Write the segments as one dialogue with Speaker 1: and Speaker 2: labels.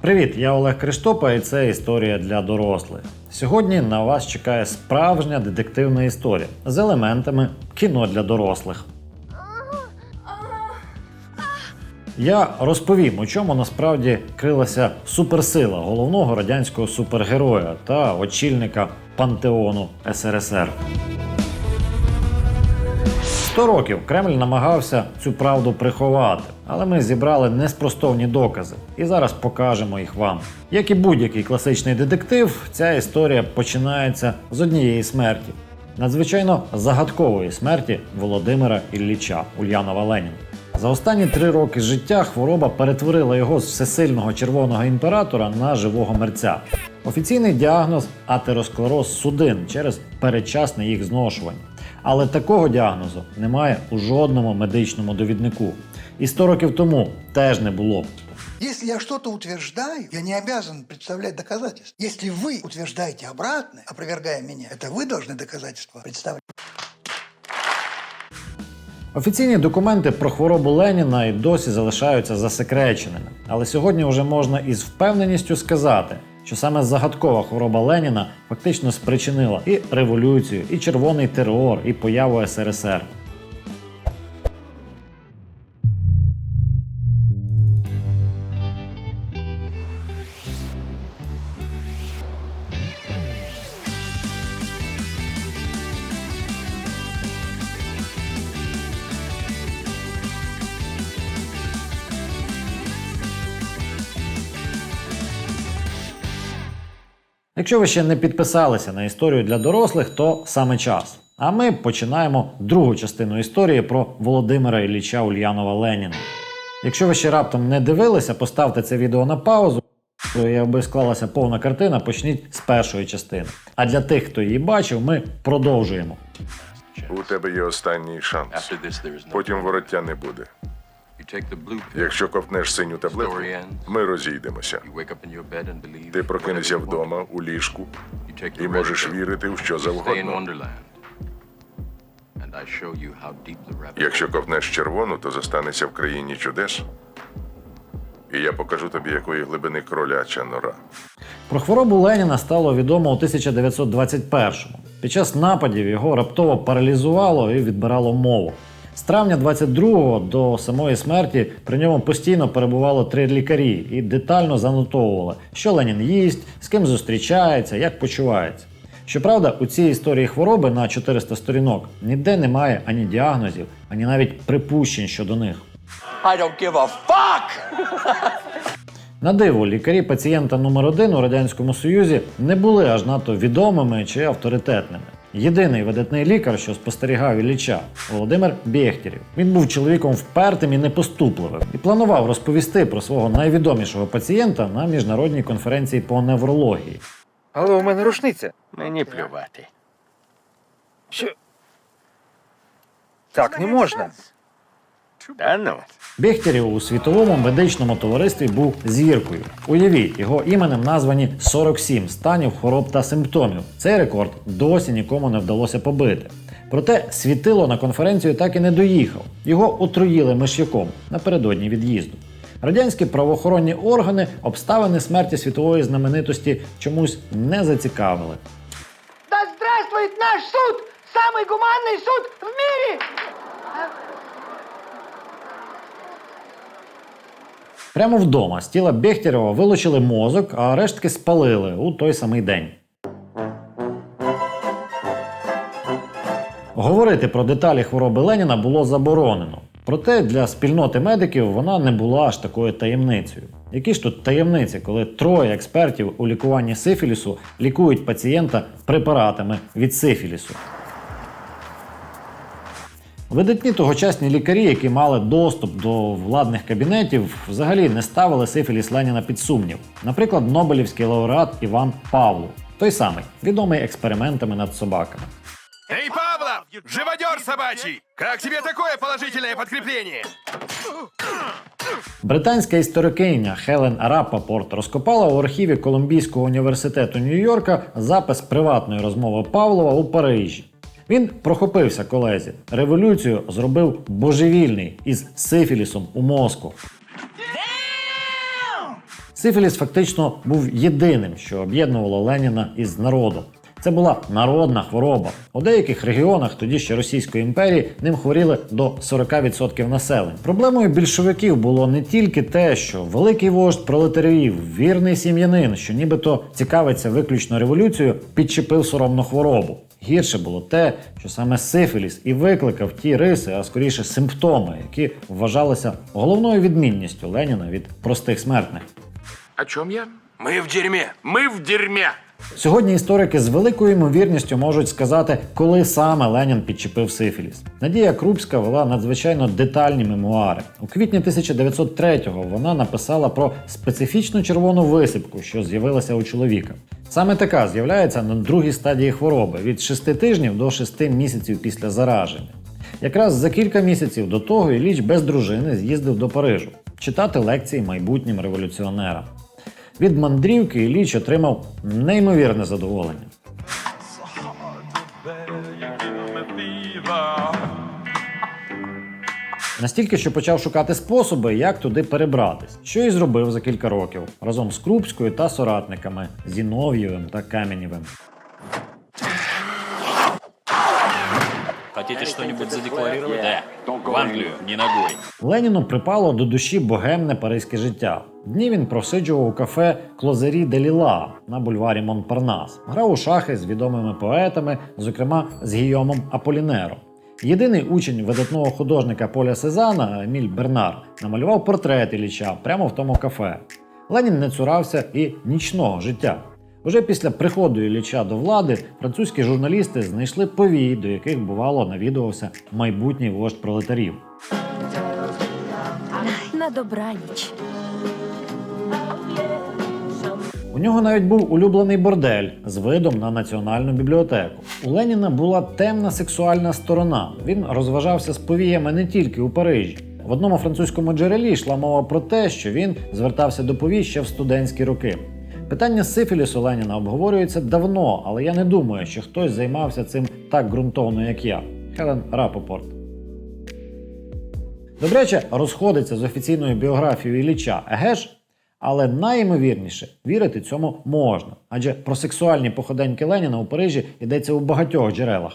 Speaker 1: Привіт, я Олег Криштопа, і це історія для дорослих. Сьогодні на вас чекає справжня детективна історія з елементами кіно для дорослих. Я розповім, у чому насправді крилася суперсила головного радянського супергероя та очільника пантеону СРСР. Сто років Кремль намагався цю правду приховати, але ми зібрали неспростовні докази і зараз покажемо їх вам. Як і будь-який класичний детектив, ця історія починається з однієї смерті, надзвичайно загадкової смерті Володимира Ілліча Ульянова Леніна. За останні три роки життя хвороба перетворила його з всесильного червоного імператора на живого мерця. Офіційний діагноз атеросклероз судин через передчасне їх зношування. Але такого діагнозу немає у жодному медичному довіднику. І 100 років тому теж не було.
Speaker 2: Если я что-то утверждаю, я не обязан представлять доказательства. Если вы утверждаете обратное, опровергая меня, это вы должны доказательства представлять.
Speaker 1: Офіційні документи про хворобу Леніна і досі залишаються засекреченими. Але сьогодні вже можна із впевненістю сказати, що саме загадкова хвороба Леніна фактично спричинила і революцію, і червоний терор, і появу СРСР. Якщо ви ще не підписалися на історію для дорослих, то саме час. А ми починаємо другу частину історії про Володимира Ілліча Ульянова Леніна. Якщо ви ще раптом не дивилися, поставте це відео на паузу. то, Якби склалася повна картина, почніть з першої частини. А для тих, хто її бачив, ми продовжуємо.
Speaker 3: У тебе є останній шанс. Потім вороття не буде. Якщо ковтнеш синю таблетку, ми розійдемося. Ти прокинешся вдома у ліжку і можеш вірити в що завгодно. Якщо ковтнеш червону, то зостанешся в країні чудес. І я покажу тобі, якої глибини кроляча нора.
Speaker 1: Про хворобу Леніна стало відомо у 1921-му. Під час нападів його раптово паралізувало і відбирало мову. З травня 22-го до самої смерті при ньому постійно перебувало три лікарі і детально занотовували, що Ленін їсть, з ким зустрічається, як почувається. Щоправда, у цій історії хвороби на 400 сторінок ніде немає ані діагнозів, ані навіть припущень щодо них.
Speaker 4: I don't give a fuck!
Speaker 1: На диво, лікарі пацієнта номер один у радянському союзі не були аж надто відомими чи авторитетними. Єдиний видатний лікар, що спостерігав Ілліча, Володимир Бєхтєрів. Він був чоловіком впертим і непоступливим і планував розповісти про свого найвідомішого пацієнта на міжнародній конференції по неврології.
Speaker 5: Але у мене рушниця.
Speaker 4: Мені плювати.
Speaker 5: Що? Так не можна.
Speaker 4: Та ну.
Speaker 1: Бєхтєрів у світовому медичному товаристві був зіркою. Уявіть, його іменем названі 47 станів хвороб та симптомів. Цей рекорд досі нікому не вдалося побити. Проте світило на конференцію так і не доїхав. Його отруїли миш'яком напередодні від'їзду. Радянські правоохоронні органи обставини смерті світової знаменитості чомусь не зацікавили.
Speaker 6: Да здравствует наш суд! Самый гуманный суд в мире!
Speaker 1: Прямо вдома з тіла Бехтерєва вилучили мозок, а рештки спалили у той самий день. Говорити про деталі хвороби Леніна було заборонено. Проте для спільноти медиків вона не була аж такою таємницею. Які ж тут таємниці, коли троє експертів у лікуванні сифілісу лікують пацієнта препаратами від сифілісу? Видатні тогочасні лікарі, які мали доступ до владних кабінетів, взагалі не ставили сифіліс Леніна під сумнів. Наприклад, Нобелівський лауреат Іван Павлов, той самий, відомий експериментами над собаками.
Speaker 7: Эй, Павлов! Живодер собачий! Как тебе такое положительное подкрепление?
Speaker 1: Британська історикиня Хелен Раппапорт розкопала у архіві Колумбійського університету Нью-Йорка запис приватної розмови Павлова у Парижі. Він прохопився колезі. Революцію зробив божевільний із сифілісом у мозку. Сифіліс фактично був єдиним, що об'єднувало Леніна із народом. Це була народна хвороба. У деяких регіонах тоді ще Російської імперії ним хворіли до 40% населення. Проблемою більшовиків було не тільки те, що великий вождь пролетаріїв, вірний сім'янин, що нібито цікавиться виключно революцією, підчепив соромну хворобу. Гірше було те, що саме сифіліс і викликав ті риси, а скоріше симптоми, які вважалися головною відмінністю Леніна від простих смертних.
Speaker 8: О чому я? Ми в дерьмі! Ми в дерьме!
Speaker 1: Сьогодні історики з великою ймовірністю можуть сказати, коли саме Ленін підчепив сифіліс. Надія Крупська вела надзвичайно детальні мемуари. У квітні 1903-го вона написала про специфічну червону висипку, що з'явилася у чоловіка. Саме така з'являється на другій стадії хвороби від 6 тижнів до 6 місяців після зараження. Якраз за кілька місяців до того Ілліч без дружини з'їздив до Парижу читати лекції майбутнім революціонерам. Від мандрівки Ілліч отримав неймовірне задоволення. Настільки, що почав шукати способи, як туди перебратись, що і зробив за кілька років разом з Крупською та соратниками Зінов'євим та Каменєвим.
Speaker 9: Хотите что-нибудь задекларировать? Да. В Англию, не ногой.
Speaker 1: Леніну припало до душі богемне паризьке життя. Дні він просиджував у кафе Клозері де Ліла на бульварі Монпарнас. Грав у шахи з відомими поетами, зокрема з Гійомом Аполінером. Єдиний учень видатного художника Поля Сезана Еміль Бернар намалював портрет Ілліча прямо в тому кафе. Ленін не цурався і нічного життя. Уже після приходу Ілліча до влади французькі журналісти знайшли повій, до яких бувало навідувався майбутній вождь пролетарів.
Speaker 10: На добраніч.
Speaker 1: У нього навіть був улюблений бордель з видом на національну бібліотеку. У Леніна була темна сексуальна сторона. Він розважався з повіями не тільки у Парижі. В одному французькому джерелі йшла мова про те, що він звертався до повій ще в студентські роки. Питання сифілісу Леніна обговорюється давно, але я не думаю, що хтось займався цим так ґрунтовно, як я. Хелен Рапопорт. Добряче розходиться з офіційною біографією Ілліча, еге ж? Але найімовірніше вірити цьому можна, адже про сексуальні походеньки Леніна у Парижі йдеться у багатьох джерелах.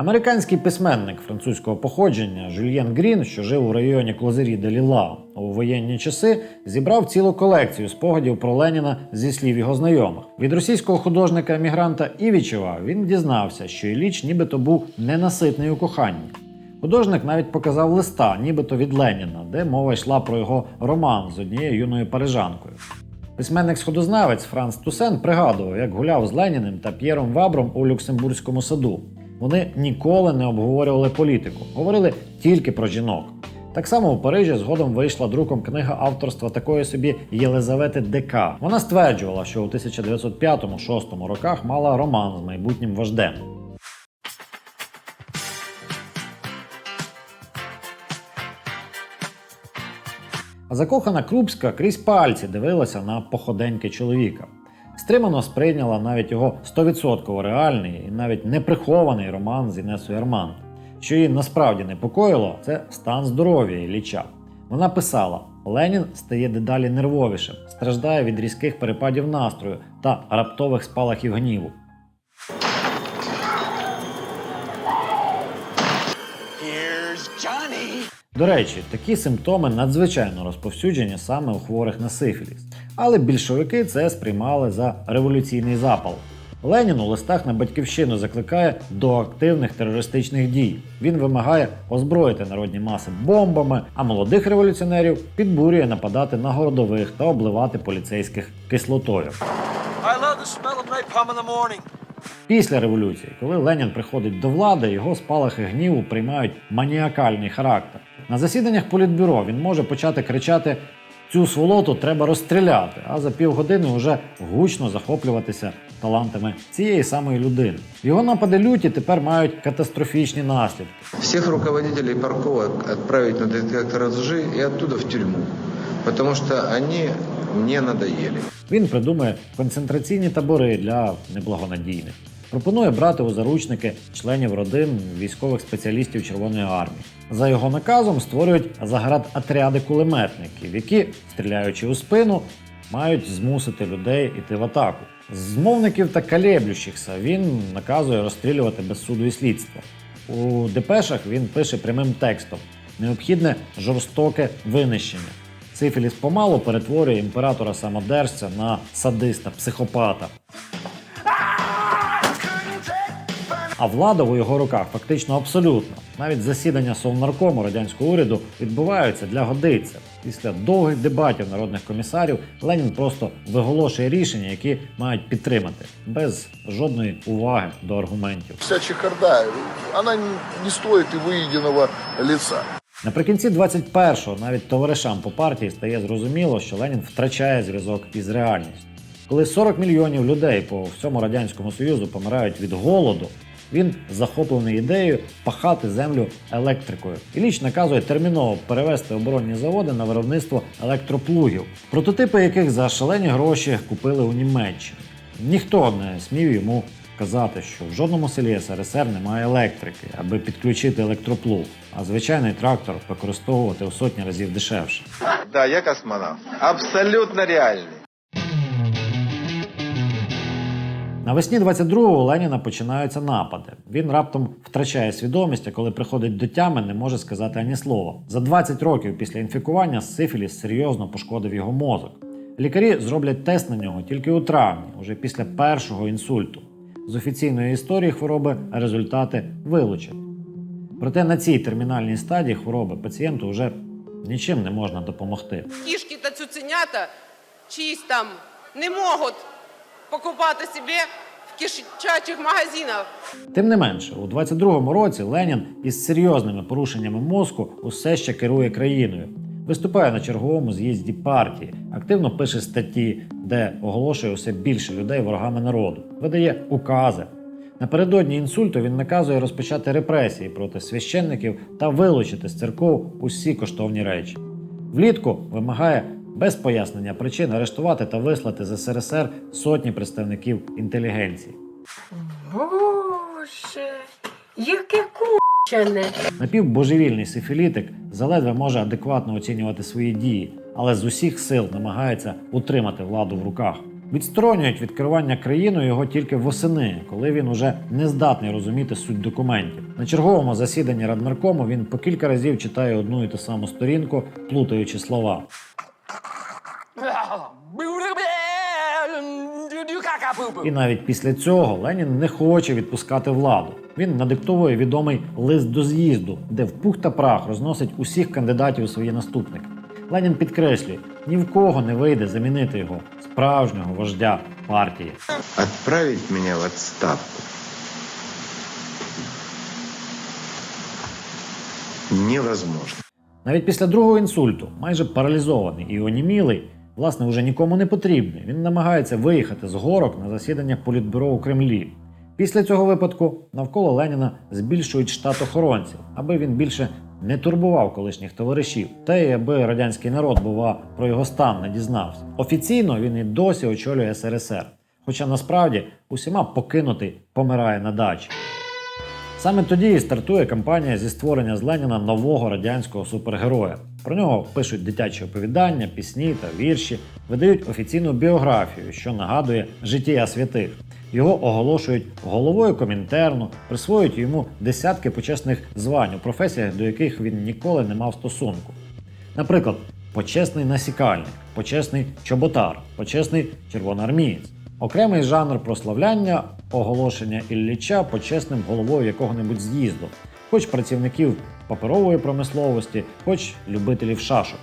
Speaker 1: Американський письменник французького походження Жюльєн Грін, що жив у районі Клозері де Ліла у воєнні часи, зібрав цілу колекцію спогадів про Леніна зі слів його знайомих. Від російського художника-емігранта Івічева він дізнався, що Ілліч нібито був ненаситний у коханні. Художник навіть показав листа, нібито від Леніна, де мова йшла про його роман з однією юною парижанкою. Письменник-сходознавець Франц Тусен пригадував, як гуляв з Леніним та П'єром Вабром у Люксембурзькому саду. Вони ніколи не обговорювали політику, говорили тільки про жінок. Так само у Парижі згодом вийшла друком книга авторства такої собі Єлизавети ДК. Вона стверджувала, що у 1905-6 роках мала роман з майбутнім вождем. А закохана Крупська крізь пальці дивилася на походеньки чоловіка. Стримано сприйняла навіть його 100% реальний і навіть неприхований роман з Інесою Арман. Що її насправді непокоїло, це стан здоров'я Ілліча. Вона писала: Ленін стає дедалі нервовішим, страждає від різких перепадів настрою та раптових спалахів гніву. До речі, такі симптоми надзвичайно розповсюджені саме у хворих на сифіліс. Але більшовики це сприймали за революційний запал. Ленін у листах на батьківщину закликає до активних терористичних дій. Він вимагає озброїти народні маси бомбами, а молодих революціонерів підбурює нападати на городових та обливати поліцейських кислотою. Після революції, коли Ленін приходить до влади, його спалахи гніву приймають маніакальний характер. На засіданнях політбюро він може почати кричати: цю сволоту треба розстріляти, а за півгодини вже гучно захоплюватися талантами цієї самої людини. Його напади люті тепер мають катастрофічні наслідки.
Speaker 11: Всех руководителей парковок отправить на детектор лжи и оттуда в тюрьму, потому что они мне надоели.
Speaker 1: Він придумує концентраційні табори для неблагонадійних. Пропонує брати у заручники членів родин військових спеціалістів Червоної армії. За його наказом створюють заградотряди кулеметників, які, стріляючи у спину, мають змусити людей іти в атаку. Змовників та калєблющихся він наказує розстрілювати без суду і слідства. У депешах він пише прямим текстом: необхідне жорстоке винищення. Сифіліс помалу перетворює імператора самодержця на садиста, психопата. А влада у його руках фактично абсолютна. Навіть засідання Совнаркому радянського уряду відбуваються для годиться. Після довгих дебатів народних комісарів Ленін просто виголошує рішення, які мають підтримати, без жодної уваги до аргументів.
Speaker 10: Вся чехарда, она не стоит и выеденного лица.
Speaker 1: Наприкінці 21-го навіть товаришам по партії стає зрозуміло, що Ленін втрачає зв'язок із реальністю. Коли 40 мільйонів людей по всьому радянському союзу помирають від голоду, він захоплений ідеєю пахати землю електрикою і ліч наказує терміново перевести оборонні заводи на виробництво електроплугів, прототипи яких за шалені гроші купили у Німеччині. Ніхто не смів йому казати, що в жодному селі СРСР немає електрики, аби підключити електроплуг, а звичайний трактор використовувати у сотні разів дешевше.
Speaker 11: Да, я космонавт. Абсолютно реальный.
Speaker 1: Навесні 22-го у Леніна починаються напади. Він раптом втрачає свідомість, а коли приходить до тями, не може сказати ані слова. За 20 років після інфікування сифіліс серйозно пошкодив його мозок. Лікарі зроблять тест на нього тільки у травні, уже після першого інсульту. З офіційної історії хвороби результати вилучать. Проте на цій термінальній стадії хвороби пацієнту вже нічим не можна допомогти.
Speaker 6: Кішки та цуценята чиїсь там не можуть покупати собі в кишачих магазинах.
Speaker 1: Тим не менше, у 22-му році Ленін із серйозними порушеннями мозку усе ще керує країною. Виступає на черговому з'їзді партії, активно пише статті, де оголошує усе більше людей ворогами народу, видає укази. Напередодні інсульту він наказує розпочати репресії проти священників та вилучити з церков усі коштовні речі. Влітку вимагає без пояснення причин арештувати та вислати з СРСР сотні представників інтелігенції.
Speaker 6: Боже, яке кучане.
Speaker 1: Напівбожевільний сифілітик заледве може адекватно оцінювати свої дії, але з усіх сил намагається утримати владу в руках. Відсторонюють від керування країною його тільки восени, коли він уже не здатний розуміти суть документів. На черговому засіданні раднаркому він по кілька разів читає одну і ту саму сторінку, плутаючи слова. І навіть після цього Ленін не хоче відпускати владу. Він надиктовує відомий лист до з'їзду, де в пух та прах розносить усіх кандидатів у свої наступники. Ленін підкреслює, ні в кого не вийде замінити його справжнього вождя партії.
Speaker 11: Отправить меня в отставку невозможно.
Speaker 1: Навіть після другого інсульту, майже паралізований і онімілий, власне, уже нікому не потрібний. Він намагається виїхати з горок на засідання політбюро у Кремлі. Після цього випадку навколо Леніна збільшують штат охоронців, аби він більше не турбував колишніх товаришів, та й аби радянський народ, бува, про його стан не дізнався. Офіційно він і досі очолює СРСР, хоча насправді усіма покинутий помирає на дачі. Саме тоді і стартує кампанія зі створення з Леніна нового радянського супергероя. Про нього пишуть дитячі оповідання, пісні та вірші, видають офіційну біографію, що нагадує життя святих. Його оголошують головою комінтерну, присвоюють йому десятки почесних звань у професіях, до яких він ніколи не мав стосунку. Наприклад, почесний насікальник, почесний чоботар, почесний червоноармієць. Окремий жанр прославляння оголошення Ілліча почесним головою якого-небудь з'їзду, хоч працівників паперової промисловості, хоч любителів шашок.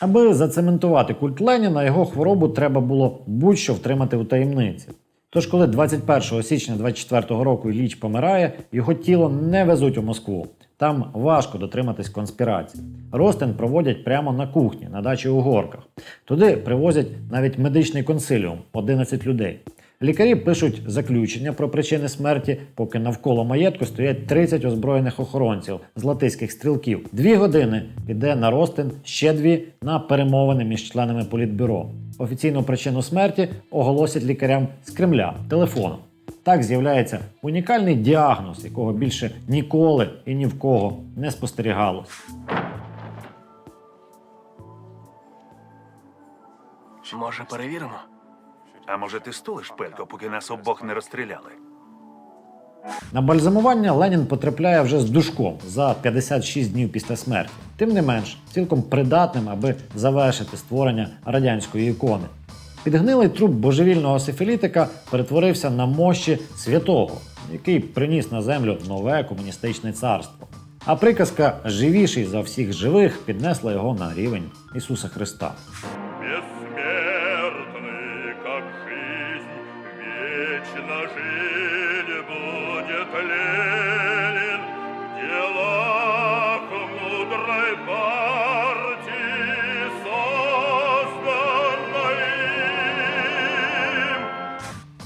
Speaker 1: Аби зацементувати культ Леніна, його хворобу треба було будь-що втримати у таємниці. Тож, коли 21 січня 24 року Ілліч помирає, його тіло не везуть у Москву. Там важко дотриматись конспірації. Ростин проводять прямо на кухні, на дачі у горках. Туди привозять навіть медичний консиліум 11 людей. Лікарі пишуть заключення про причини смерті, поки навколо маєтку стоять 30 озброєних охоронців з латиських стрілків. Дві години піде на Ростин, ще дві на перемовини між членами політбюро. Офіційну причину смерті оголосять лікарям з Кремля телефоном. Так з'являється унікальний діагноз, якого більше ніколи і ні в кого не спостерігалось.
Speaker 8: Може, перевіримо?
Speaker 7: А може ти стулиш пелько, поки нас обох не розстріляли?
Speaker 1: На бальзамування Ленін потрапляє вже з душком за 56 днів після смерті. Тим не менш, цілком придатним, аби завершити створення радянської ікони. Підгнилий труп божевільного сифілітика перетворився на мощі святого, який приніс на землю нове комуністичне царство. А приказка живіший за всіх живих піднесла його на рівень Ісуса Христа.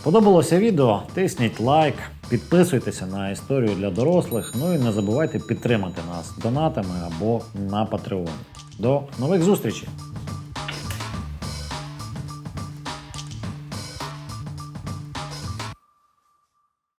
Speaker 1: Подобалося відео? Тисніть лайк, підписуйтеся на історію для дорослих. Ну і не забувайте підтримати нас донатами або на Patreon. До нових зустрічей!